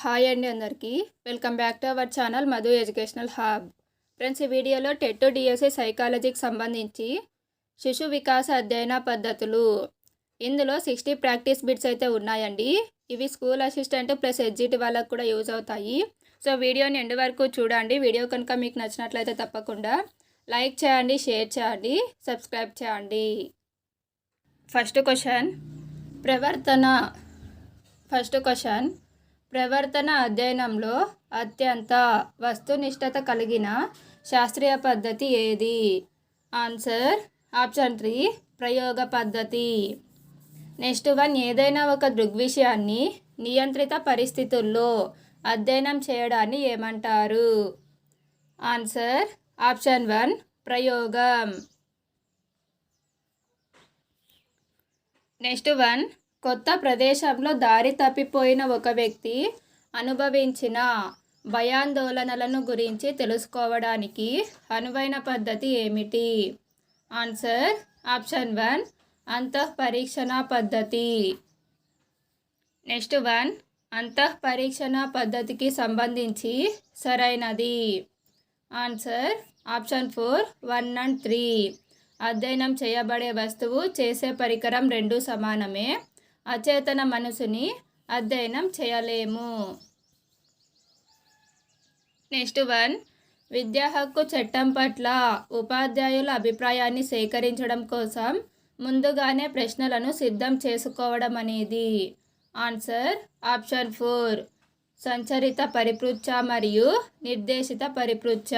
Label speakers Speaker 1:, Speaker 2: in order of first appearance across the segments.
Speaker 1: Hi అండి అందరికీ. Welcome back to our channel Madhu educational hub. Friends ఈ వీడియోలో టెట్ డిఎస్సి సైకాలజీకి సంబంధించి శిశు వికాస అధ్యయన పద్ధతులు. ఇందులో సిక్స్టీ ప్రాక్టీస్ బిట్స్ అయితే ఉన్నాయండి. ఇవి స్కూల్ అసిస్టెంట్ ప్లస్ ఎడ్జిటి వాళ్ళకు కూడా యూజ్ అవుతాయి. సో వీడియోని ఎండ్ వరకు చూడండి. వీడియో కనుక మీకు నచ్చినట్లయితే తప్పకుండా లైక్ చేయండి షేర్ చేయండి సబ్స్క్రైబ్ చేయండి. First question. ప్రవర్తన. First question. ప్రవర్తన అధ్యయనంలో అత్యంత వస్తునిష్టత కలిగిన శాస్త్రీయ పద్ధతి ఏది? ఆన్సర్ ఆప్షన్ త్రీ ప్రయోగ పద్ధతి. నెక్స్ట్ వన్ ఏదైనా ఒక దృగ్విషయాన్ని నియంత్రిత పరిస్థితుల్లో అధ్యయనం చేయడాన్ని ఏమంటారు? ఆన్సర్ ఆప్షన్ వన్ ప్రయోగం. నెక్స్ట్ వన్ కొత్త ప్రదేశంలో దారి తప్పిపోయిన ఒక వ్యక్తి అనుభవించిన భయాందోళనలను గురించి తెలుసుకోవడానికి అనువైన పద్ధతి ఏమిటి? ఆన్సర్ ఆప్షన్ వన్ అంతఃపరీక్షణ పద్ధతి. నెక్స్ట్ వన్ అంతఃపరీక్షణ పద్ధతికి సంబంధించి సరైనది. Answer option four one and three. అధ్యయనం చేయబడే వస్తువు చేసే పరికరం రెండు సమానమే. అచేతన మనసుని అధ్యయనం చేయలేము. నెక్స్ట్ వన్ విద్యా హక్కు చట్టం పట్ల ఉపాధ్యాయుల అభిప్రాయాన్ని సేకరించడం కోసం ముందుగానే ప్రశ్నలను సిద్ధం చేసుకోవడం అనేది. ఆన్సర్ ఆప్షన్ ఫోర్ సంచరిత పరిపృచ్ఛ మరియు నిర్దేశిత పరిపృచ్ఛ.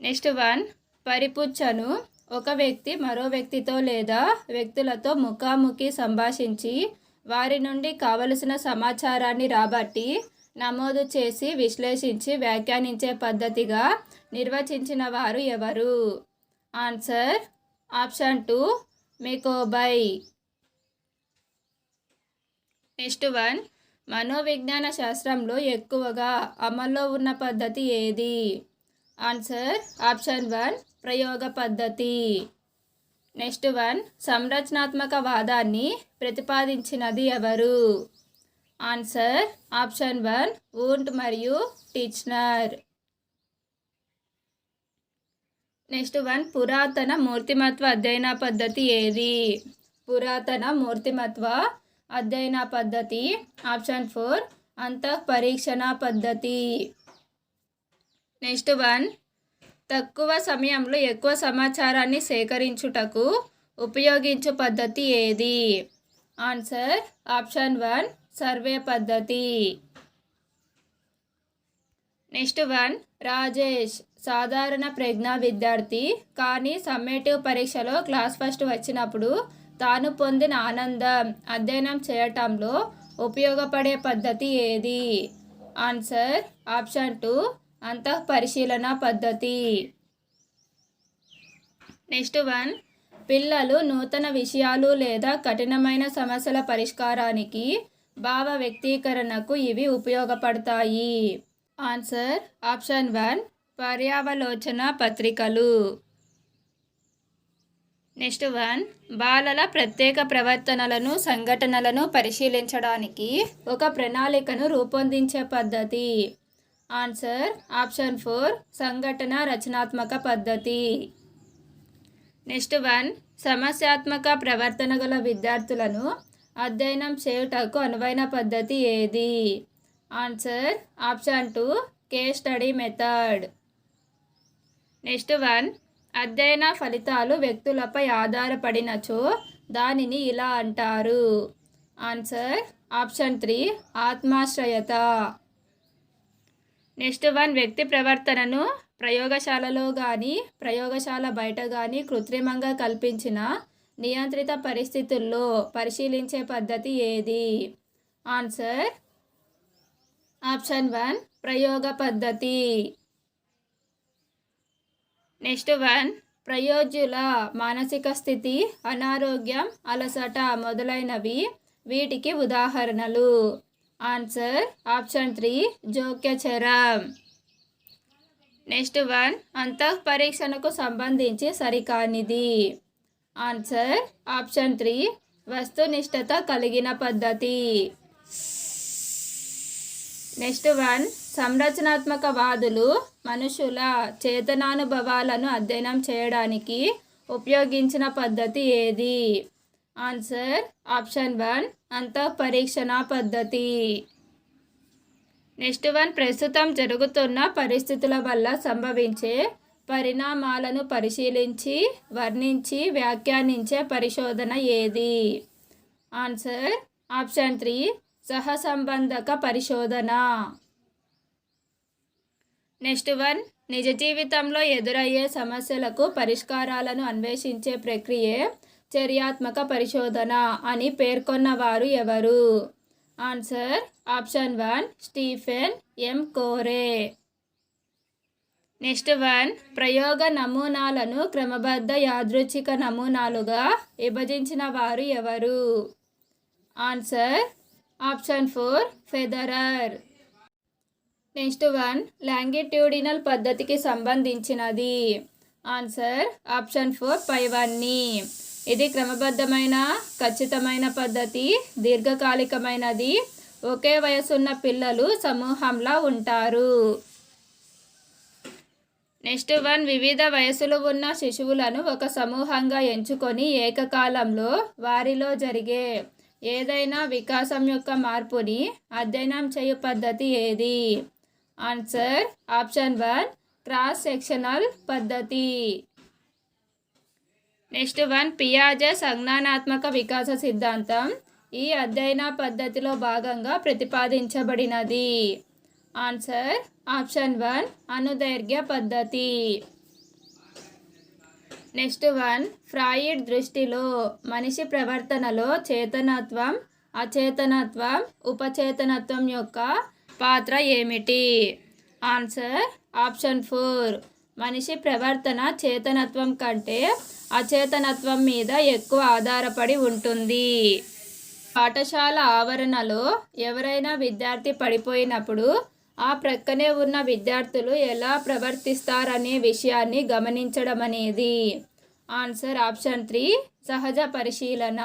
Speaker 1: నెక్స్ట్ వన్ పరిపుచ్చను ఒక వ్యక్తి మరో వ్యక్తితో లేదా వ్యక్తులతో ముఖాముఖి సంభాషించి వారి నుండి కావలసిన సమాచారాన్ని రాబట్టి నమోదు చేసి విశ్లేషించి వ్యాఖ్యానించే పద్ధతిగా నిర్వచించిన వారు ఎవరు? ఆన్సర్ ఆప్షన్ టూ మికోబై. నెక్స్ట్ వన్ మనోవిజ్ఞాన శాస్త్రంలో ఎక్కువగా అమల్లో ఉన్న పద్ధతి ఏది? ఆన్సర్ ఆప్షన్ వన్ ప్రయోగ పద్ధతి. నెక్స్ట్ వన్ సంరచనాత్మక వాదాన్ని ప్రతిపాదించినది ఎవరు? ఆన్సర్ ఆప్షన్ వన్ ఊంట్ మరియు టీచ్నర్. నెక్స్ట్ వన్ పురాతన మూర్తిమత్వ అధ్యయన పద్ధతి ఏది? పురాతన మూర్తిమత్వ అధ్యయన పద్ధతి. ఆప్షన్ ఫోర్ అంతఃపరీక్షణ పద్ధతి. నెక్స్ట్ వన్ తక్కువ సమయంలో ఎక్కువ సమాచారాన్ని సేకరించుటకు ఉపయోగించు పద్ధతి ఏది? ఆన్సర్ ఆప్షన్ వన్ సర్వే పద్ధతి. నెక్స్ట్ వన్ రాజేష్ సాధారణ ప్రజ్ఞా విద్యార్థి. కానీ సమ్మేటివ్ పరీక్షలో క్లాస్ ఫస్ట్ వచ్చినప్పుడు తాను పొందిన ఆనందం అధ్యయనం చేయటంలో ఉపయోగపడే పద్ధతి ఏది? ఆన్సర్ ఆప్షన్ టూ అంతఃపరిశీలన పద్ధతి? Next one. పిల్లలు నూతన విషయాలు లేదా కఠినమైన సమస్యల పరిష్కారానికి భావ వ్యక్తీకరణకు ఇవి ఉపయోగపడతాయి. ఆన్సర్ ఆప్షన్ వన్ పర్యావలోచన పత్రికలు. నెక్స్ట్ వన్ బాలల ప్రత్యేక ప్రవర్తనలను సంఘటనలను పరిశీలించడానికి ఒక ప్రణాళికను రూపొందించే పద్ధతి. ఆన్సర్ ఆప్షన్ ఫోర్ సంఘటన రచనాత్మక పద్ధతి. నెక్స్ట్ వన్ సమస్యాత్మక ప్రవర్తన గల విద్యార్థులను అధ్యయనం చేయుటకు అనువైన పద్ధతి ఏది? Answer option two case study method. Next one అధ్యయన ఫలితాలు వ్యక్తులపై ఆధారపడినచో దానిని ఇలా అంటారు. ఆన్సర్ ఆప్షన్ త్రీ ఆత్మాశ్రయత. నెక్స్ట్ వన్ వ్యక్తి ప్రవర్తనను ప్రయోగశాలలో కానీ ప్రయోగశాల బయట కానీ కృత్రిమంగా కల్పించిన నియంత్రిత పరిస్థితుల్లో పరిశీలించే పద్ధతి ఏది? ఆన్సర్ ఆప్షన్ వన్ ప్రయోగ పద్ధతి. నెక్స్ట్ వన్ ప్రయోజ్యుల మానసిక స్థితి అనారోగ్యం అలసట మొదలైనవి వీటికి ఉదాహరణలు. ఆన్సర్ ఆప్షన్ త్రీ జోక్యచరం నెక్స్ట్ వన్ అంతఃపరీక్షణకు సంబంధించి సరికానిది ఆన్సర్ ఆప్షన్ త్రీ వస్తునిష్టత కలిగిన పద్ధతి నెక్స్ట్ వన్ సంరచనాత్మకవాదులు మనుషుల చేతనానుభవాలను అధ్యయనం చేయడానికి ఉపయోగించిన పద్ధతి ఏది ఆన్సర్ ఆప్షన్ వన్ అంతఃపరీక్షణ పద్ధతి? నెక్స్ట్ వన్ ప్రస్తుతం జరుగుతున్న పరిస్థితుల వల్ల సంభవించే పరిణామాలను పరిశీలించి వర్ణించి వ్యాఖ్యానించే పరిశోధన ఏది? ఆన్సర్ ఆప్షన్ త్రీ సహసంబంధక పరిశోధన. నెక్స్ట్ వన్ నిజ జీవితంలో ఎదురయ్యే సమస్యలకు పరిష్కారాలను అన్వేషించే ప్రక్రియే చర్యాత్మక పరిశోధన అని పేర్కొన్నవారు ఎవరు? Answer option one Stephen M. Corey. Next one ప్రయోగ నమూనాలను క్రమబద్ధ యాదృచ్ఛిక నమూనాలుగా విభజించిన వారు ఎవరు? Answer option four Federer. Next one longitudinal పద్ధతికి సంబంధించినది. ఆన్సర్ ఆప్షన్ ఫోర్ పైవన్నీ. ఇది క్రమబద్ధమైన ఖచ్చితమైన పద్ధతి దీర్ఘకాలికమైనది. ఒకే వయసున్న పిల్లలు సమూహంలో ఉంటారు. నెక్స్ట్ వన్ వివిధ వయసులు ఉన్న శిశువులను ఒక సమూహంగా ఎంచుకొని ఏకకాలంలో వారిలో జరిగే ఏదైనా వికాసం యొక్క మార్పుని అధ్యయనం చేయు పద్ధతి ఏది? Answer option one cross sectional పద్ధతి. నెక్స్ట్ వన్ పియాజే సంజ్ఞానాత్మక వికాస సిద్ధాంతం. ఈ అధ్యయన పద్ధతిలో భాగంగా ప్రతిపాదించబడినది. ఆన్సర్ ఆప్షన్ వన్ అనుదైర్ఘ్య పద్ధతి. నెక్స్ట్ వన్ ఫ్రాయిడ్ దృష్టిలో మనిషి ప్రవర్తనలో చేతనత్వం అచేతనత్వం ఉపచేతనత్వం యొక్క పాత్ర ఏమిటి? ఆన్సర్ ఆప్షన్ ఫోర్ మనిషి ప్రవర్తన చేతనత్వం కంటే అచేతనత్వం మీద ఎక్కువ ఆధారపడి ఉంటుంది. పాఠశాల ఆవరణలో ఎవరైనా విద్యార్థి పడిపోయినప్పుడు ఆ ప్రక్కనే ఉన్న విద్యార్థులు ఎలా ప్రవర్తిస్తారనే విషయాన్ని గమనించడం అనేది ఆన్సర్ ఆప్షన్ త్రీ సహజ పరిశీలన.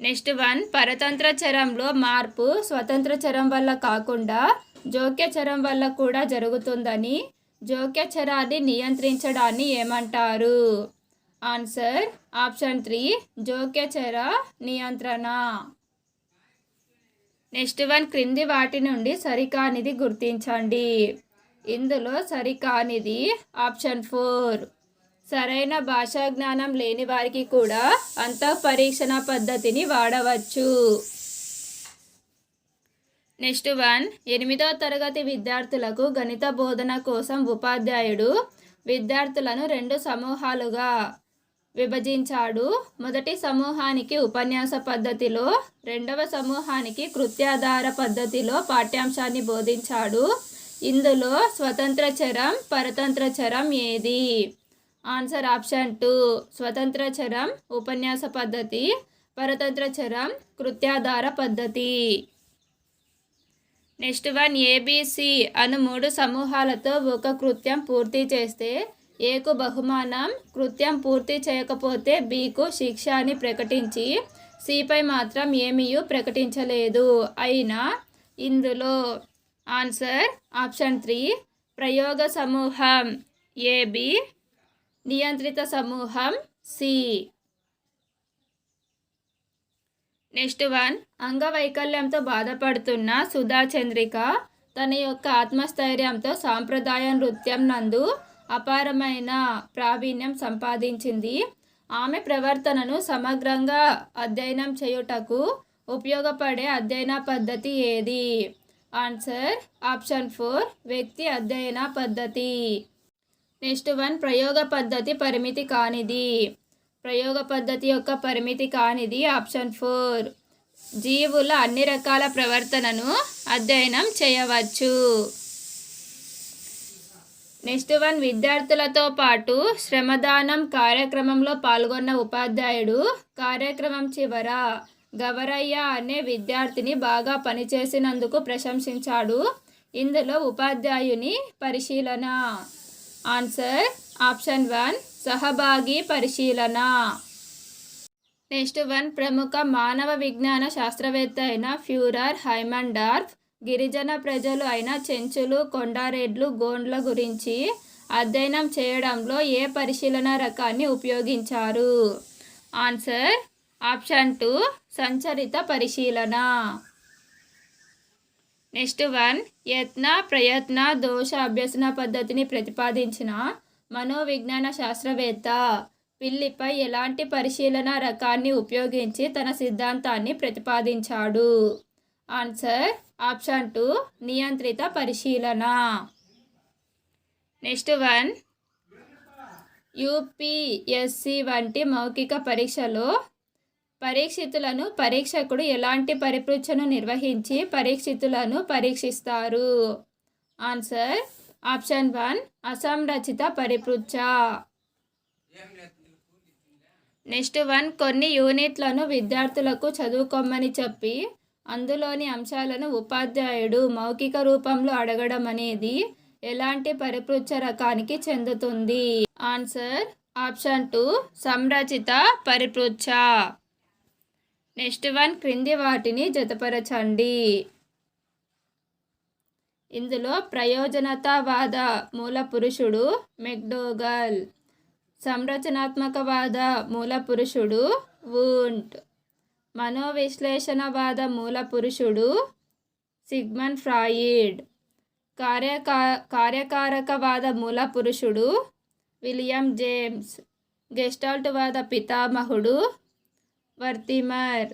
Speaker 1: నెక్స్ట్ వన్ పరతంత్ర చరంలో మార్పు స్వతంత్ర చరం వల్ల కాకుండా జోక్య చరం వల్ల కూడా జరుగుతుందని జోక్యచరాన్ని నియంత్రించడాన్ని ఏమంటారు? ఆన్సర్ ఆప్షన్ త్రీ జోక్యచర నియంత్రణ. నెక్స్ట్ వన్ క్రింది వాటి నుండి సరికానిది గుర్తించండి. ఇందులో సరికానిది ఆప్షన్ ఫోర్. సరైన భాషా జ్ఞానం లేని వారికి కూడా అంతఃపరీక్షణ పద్ధతిని వాడవచ్చు. నెక్స్ట్ వన్ ఎనిమిదవ తరగతి విద్యార్థులకు గణిత బోధన కోసం ఉపాధ్యాయుడు విద్యార్థులను రెండు సమూహాలుగా విభజించాడు. మొదటి సమూహానికి ఉపన్యాస పద్ధతిలో రెండవ సమూహానికి కృత్యాధార పద్ధతిలో పాఠ్యాంశాన్ని బోధించాడు. ఇందులో స్వతంత్ర చరం పరతంత్ర చరం ఏది? ఆన్సర్ ఆప్షన్ టూ స్వతంత్ర చరం ఉపన్యాస పద్ధతి పరతంత్ర చరం కృత్యాధార పద్ధతి. నెక్స్ట్ వన్ ఏబిసి అను మూడు సమూహాలతో ఒక కృత్యం పూర్తి చేస్తే ఏకు బహుమానం కృత్యం పూర్తి చేయకపోతే బీకు శిక్ష అని ప్రకటించి సిపై మాత్రం ఏమీ ప్రకటించలేదు. అయినా ఇందులో ఆన్సర్ ఆప్షన్ త్రీ ప్రయోగ సమూహం ఏబి నియంత్రిత సమూహం సి నెక్స్ట్ వన్ అంగవైకల్యంతో బాధపడుతున్న సుధా చంద్రిక తన యొక్క ఆత్మస్థైర్యంతో సాంప్రదాయ నృత్యం నందు అపారమైన ప్రావీణ్యం సంపాదించింది. ఆమె ప్రవర్తనను సమగ్రంగా అధ్యయనం చేయుటకు ఉపయోగపడే అధ్యయన పద్ధతి ఏది? ఆన్సర్ ఆప్షన్ ఫోర్ వ్యక్తి అధ్యయన పద్ధతి. నెక్స్ట్ వన్ ప్రయోగ పద్ధతి పరిమితి కానిది. ప్రయోగ పద్ధతి యొక్క పరిమితి కానిది ఆప్షన్ ఫోర్. జీవుల అన్ని రకాల ప్రవర్తనను అధ్యయనం చేయవచ్చు. నెక్స్ట్ వన్ విద్యార్థులతో పాటు శ్రమదానం కార్యక్రమంలో పాల్గొన్న ఉపాధ్యాయుడు కార్యక్రమం చివర గవరయ్య అనే విద్యార్థిని బాగా పనిచేసినందుకు ప్రశంసించాడు. ఇందులో ఉపాధ్యాయుని పరిశీలన. ఆన్సర్ ఆప్షన్ వన్ సహభాగి పరిశీలన. నెక్స్ట్ వన్ ప్రముఖ మానవ విజ్ఞాన శాస్త్రవేత్త అయిన ఫ్యూరర్ హైమండార్ఫ్ గిరిజన ప్రజలు అయిన చెంచులు కొండారెడ్లు గోండ్ల గురించి అధ్యయనం చేయడంలో ఏ పరిశీలన రకాన్ని ఉపయోగించారు? ఆన్సర్ ఆప్షన్ టూ సంచరిత పరిశీలన. నెక్స్ట్ వన్ యత్న ప్రయత్న దోష అభ్యసన పద్ధతిని ప్రతిపాదించిన మనోవిజ్ఞాన శాస్త్రవేత్త పిల్లిపై ఎలాంటి పరిశీలన రకాన్ని ఉపయోగించి తన సిద్ధాంతాన్ని ప్రతిపాదించాడు? ఆన్సర్ ఆప్షన్ టూ నియంత్రిత పరిశీలన. నెక్స్ట్ వన్ యూపీఎస్సి వంటి మౌఖిక పరీక్షలో పరీక్షితులను పరీక్షకుడు ఎలాంటి పరిపృచ్ఛను నిర్వహించి పరీక్షితులను పరీక్షిస్తారు? ఆన్సర్ ఆప్షన్ వన్ అసంరచిత పరిపృచ్ఛ. నెక్స్ట్ వన్ కొన్ని యూనిట్లను విద్యార్థులకు చదువుకోమని చెప్పి అందులోని అంశాలను ఉపాధ్యాయుడు మౌఖిక రూపంలో అడగడం అనేది ఎలాంటి పరిపృచ్ఛ రకానికి చెందుతుంది? ఆన్సర్ ఆప్షన్ టూ సంరచిత పరిపృచ్ఛ. నెక్స్ట్ వన్ క్రింది వాటిని జతపరచండి. ఇందులో ప్రయోజనతావాద మూల పురుషుడు మెక్డోగల్. సంరచనాత్మకవాద మూల పురుషుడు వూంట్. మనోవిశ్లేషణవాద మూల పురుషుడు సిగ్మన్ ఫ్రాయిడ్. కార్యకా కార్యకారకవాద మూల పురుషుడు విలియం జేమ్స్. గెస్టాల్ట్వాద పితామహుడు వర్తిమర్.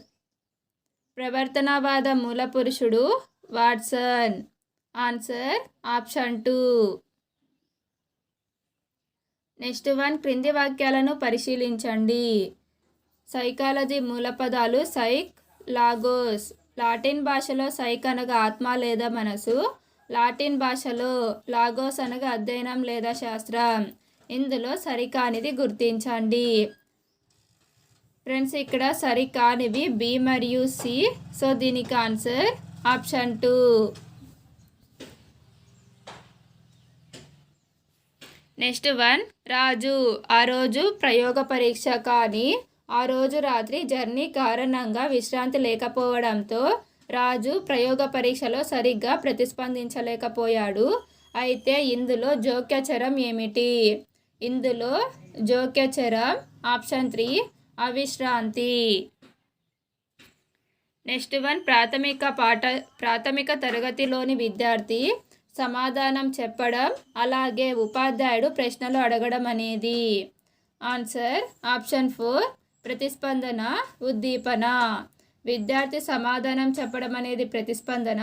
Speaker 1: ప్రవర్తనవాద మూల పురుషుడు Watson. Answer option two next one క్రింది వాక్యాలను పరిశీలించండి. సైకాలజీ మూలపదాలు సైక్ లాగోస్ లాటిన్ భాషలో సైక్ అనగా ఆత్మ లేదా మనసు. లాటిన్ భాషలో లాగోస్ అనగా అధ్యయనం లేదా శాస్త్రం. ఇందులో సరికానిది గుర్తించండి. ఫ్రెండ్స్ ఇక్కడ సరికానివి బి మరియు సి సో దీనికి answer option two next one Raju. ఆ రోజు ప్రయోగ పరీక్ష కానీ ఆ రోజు రాత్రి జర్నీ కారణంగా విశ్రాంతి లేకపోవడంతో రాజు ప్రయోగ పరీక్షలో సరిగ్గా ప్రతిస్పందించలేకపోయాడు. అయితే ఇందులో జోక్యచరం ఏమిటి? ఇందులో జోక్యచరం ఆప్షన్ త్రీ అవిశ్రాంతి. నెక్స్ట్ వన్ ప్రాథమిక పాఠ ప్రాథమిక తరగతిలోని విద్యార్థి సమాధానం చెప్పడం అలాగే ఉపాధ్యాయుడు ప్రశ్నలు అడగడం అనేది. ఆన్సర్ ఆప్షన్ ఫోర్ ప్రతిస్పందన ఉద్దీపన. విద్యార్థి సమాధానం చెప్పడం అనేది ప్రతిస్పందన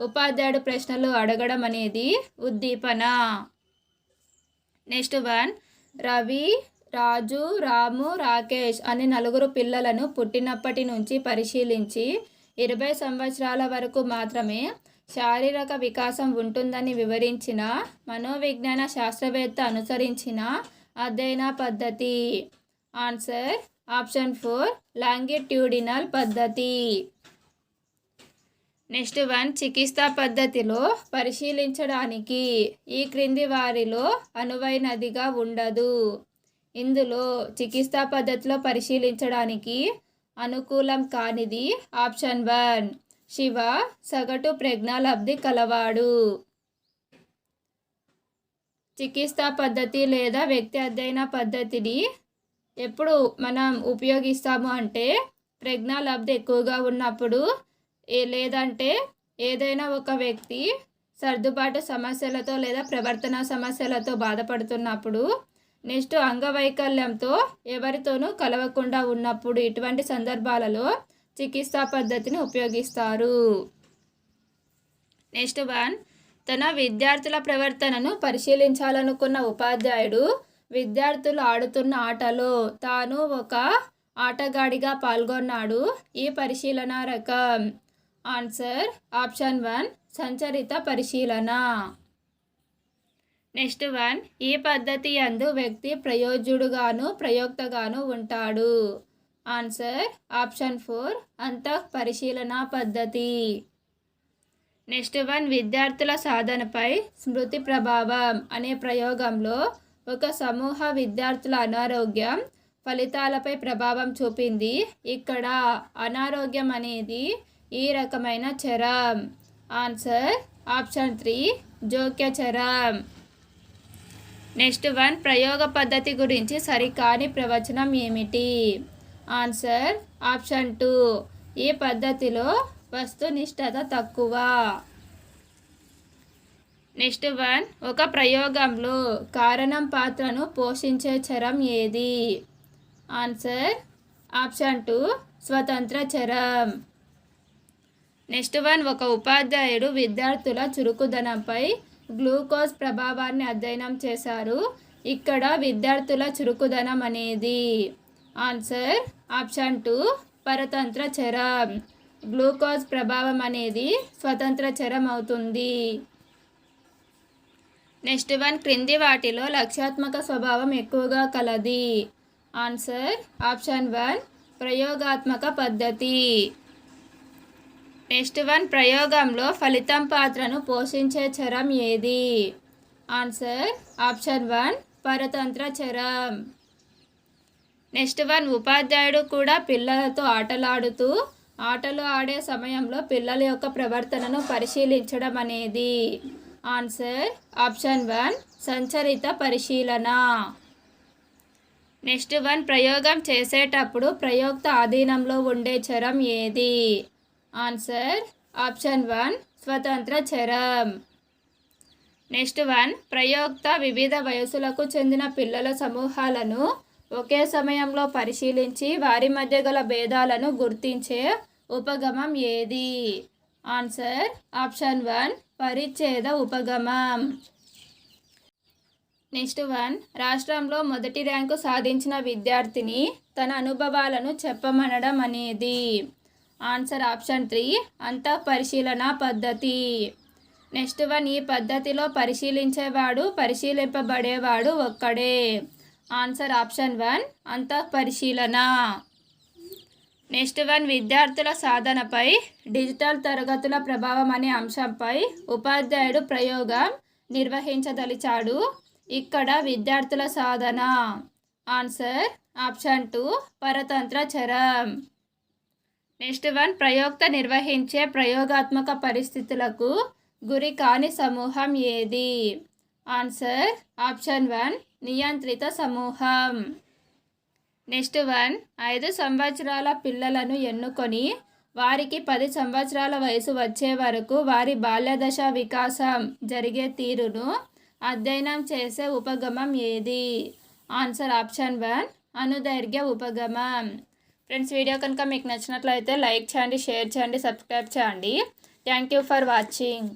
Speaker 1: ఉపాధ్యాయుడు ప్రశ్నలు అడగడం అనేది ఉద్దీపన. నెక్స్ట్ వన్ రవి రాజు రాము రాకేష్ అనే నలుగురు పిల్లలను పుట్టినప్పటి నుంచి పరిశీలించి ఇరవై సంవత్సరాల వరకు మాత్రమే శారీరక వికాసం ఉంటుందని వివరించిన మనోవిజ్ఞాన శాస్త్రవేత్త అనుసరించిన అధ్యయన పద్ధతి. ఆన్సర్ ఆప్షన్ ఫోర్ లాంగిట్యూడినల్ పద్ధతి. నెక్స్ట్ వన్ చికిత్సా పద్ధతిలో పరిశీలించడానికి ఈ క్రింది వారిలో అనువైనదిగా ఉండదు. ఇందులో చికిత్సా పద్ధతిలో పరిశీలించడానికి అనుకూలం కానిది ఆప్షన్ వన్. శివ సగటు ప్రజ్ఞాలబ్ధి కలవాడు. చికిత్సా పద్ధతి లేదా వ్యక్తి అధ్యయన పద్ధతిని ఎప్పుడు మనం ఉపయోగిస్తాము అంటే ప్రజ్ఞాలబ్ధి ఎక్కువగా ఉన్నప్పుడు ఏ లేదంటే ఏదైనా ఒక వ్యక్తి సర్దుబాటు సమస్యలతో లేదా ప్రవర్తన సమస్యలతో బాధపడుతున్నప్పుడు నెక్స్ట్ అంగవైకల్యంతో ఎవరితోనూ కలవకుండా ఉన్నప్పుడు ఇటువంటి సందర్భాలలో చికిత్సా పద్ధతిని ఉపయోగిస్తారు. నెక్స్ట్ వన్ తన విద్యార్థుల ప్రవర్తనను పరిశీలించాలనుకున్న ఉపాధ్యాయుడు విద్యార్థులు ఆడుతున్న ఆటలో తాను ఒక ఆటగాడిగా పాల్గొన్నాడు. ఈ పరిశీలన రకం. ఆన్సర్ ఆప్షన్ వన్ సంచరిత పరిశీలన. నెక్స్ట్ వన్ ఈ పద్ధతి అందు వ్యక్తి ప్రయోజ్యుడుగాను ప్రయోక్తగాను ఉంటాడు. ఆన్సర్ ఆప్షన్ ఫోర్ అంతః పరిశీలన పద్ధతి. నెక్స్ట్ వన్ విద్యార్థుల సాధనపై స్మృతి ప్రభావం అనే ప్రయోగంలో ఒక సమూహ విద్యార్థుల అనారోగ్యం ఫలితాలపై ప్రభావం చూపింది. ఇక్కడ అనారోగ్యం అనేది ఈ రకమైన చరం. ఆన్సర్ ఆప్షన్ త్రీ జోక్య చరం. నెక్స్ట్ వన్ ప్రయోగ పద్ధతి గురించి సరికాని ప్రవచనం ఏమిటి? Answer option two. ఈ పద్ధతిలో వస్తునిష్టత తక్కువ? నెక్స్ట్ వన్ ఒక ప్రయోగంలో కారణం పాత్రను పోషించే చరం ఏది? ఆన్సర్ ఆప్షన్ టూ స్వతంత్ర చరం. నెక్స్ట్ వన్ ఒక ఉపాధ్యాయుడు విద్యార్థుల చురుకుదనంపై గ్లూకోజ్ ప్రభావాన్ని అధ్యయనం చేశారు. ఇక్కడ విద్యార్థుల చురుకుదనం అనేది. ఆన్సర్ ఆప్షన్ టూ పరతంత్ర చరం గ్లూకోజ్ ప్రభావం అనేది స్వతంత్ర చరం అవుతుంది. నెక్స్ట్ వన్ క్రింది వాటిలో లక్ష్యాత్మక స్వభావం ఎక్కువగా కలది. ఆన్సర్ ఆప్షన్ వన్ ప్రయోగాత్మక పద్ధతి. నెక్స్ట్ వన్ ప్రయోగంలో ఫలితం పాత్రను పోషించే చరం ఏది? ఆన్సర్ ఆప్షన్ వన్ పరతంత్ర చరం. నెక్స్ట్ వన్ ఉపాధ్యాయుడు కూడా పిల్లలతో ఆటలాడుతూ ఆటలు ఆడే సమయంలో పిల్లల యొక్క ప్రవర్తనను పరిశీలించడం అనేది. ఆన్సర్ ఆప్షన్ వన్ సంచరిత పరిశీలన. నెక్స్ట్ వన్ ప్రయోగం చేసేటప్పుడు ప్రయోక్త ఆధీనంలో ఉండే చరం ఏది? ఆన్సర్ ఆప్షన్ వన్ స్వతంత్ర చరం. నెక్స్ట్ వన్ ప్రయోక్త వివిధ వయసులకు చెందిన పిల్లల సమూహాలను ఒకే సమయంలో పరిశీలించి వారి మధ్య గల భేదాలను గుర్తించే ఉపగమం ఏది? ఆన్సర్ ఆప్షన్ వన్ పరిచ్ఛేద ఉపగమం. నెక్స్ట్ వన్ రాష్ట్రంలో మొదటి ర్యాంకు సాధించిన విద్యార్థిని తన అనుభవాలను చెప్పమనడం అనేది. ఆన్సర్ ఆప్షన్ త్రీ అంత పరిశీలన పద్ధతి. నెక్స్ట్ వన్ ఈ పద్ధతిలో పరిశీలించేవాడు పరిశీలింపబడేవాడు ఒక్కడే. ఆన్సర్ ఆప్షన్ వన్ అంత పరిశీలన నెక్స్ట్ వన్ విద్యార్థుల సాధనపై డిజిటల్ తరగతుల ప్రభావం అనే అంశంపై ఉపాధ్యాయుడు ప్రయోగం నిర్వహించదలిచాడు. ఇక్కడ విద్యార్థుల సాధన. ఆన్సర్ ఆప్షన్ టూ పరతంత్ర చరం. నెక్స్ట్ వన్ ప్రయోక్త నిర్వహించే ప్రయోగాత్మక పరిస్థితులకు గురి కాని సమూహం ఏది? ఆన్సర్ ఆప్షన్ వన్ నియంత్రిత సమూహం. నెక్స్ట్ వన్ ఐదు సంవత్సరాల పిల్లలను ఎన్నుకొని వారికి పది సంవత్సరాల వయసు వచ్చే వరకు వారి బాల్యదశ వికాసం జరిగే తీరును అధ్యయనం చేసే ఉపగమం ఏది? ఆన్సర్ ఆప్షన్ వన్ అనుదైర్ఘ్య ఉపగమం. ఫ్రెండ్స్ వీడియో కనుక మీకు నచ్చినట్లయితే లైక్ చేయండి షేర్ చేయండి సబ్స్క్రైబ్ చేయండి. Thank you for watching.